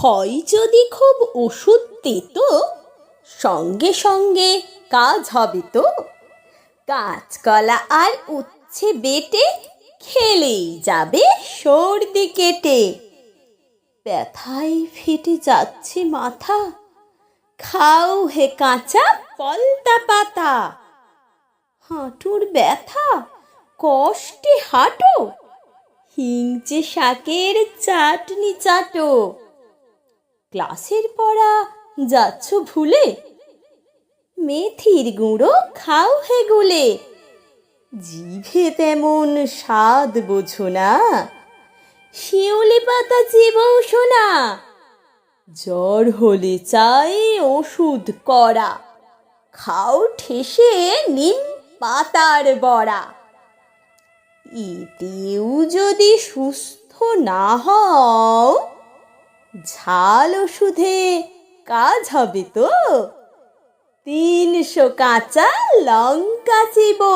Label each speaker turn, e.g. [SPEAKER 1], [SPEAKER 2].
[SPEAKER 1] হয় যদি খুব ওষুধ তেতো সঙ্গে সঙ্গে কাজ হবে তো। কাঁচকলা আর উচ্ছে বেটে খেলেই যাবে সর্দি কেটে। ব্যথায় ফেটে যাচ্ছে মাথা, খাও হে কাঁচা পলতা পাতা। হাঁটুর ব্যথা, কষ্টে হাঁটো হিংচে শাকের চাটনি চাটো। ক্লাসের পড়া, যাচ্ছ ভুলে? মেথির গুঁড়ো খাও হে গুলে। জিভে তেমন স্বাদ বোঝো না। শিউলি পাতা চিবও শোনা জ্বর হলে চাই ওষুধ করা। খাও ঠেসে নিম পাতার বড়া। এতেও যদি সুস্থ না হও ঝাল ওষুধে কাজ হবে তো? তিনশো কাঁচা লঙ্কা চিবো।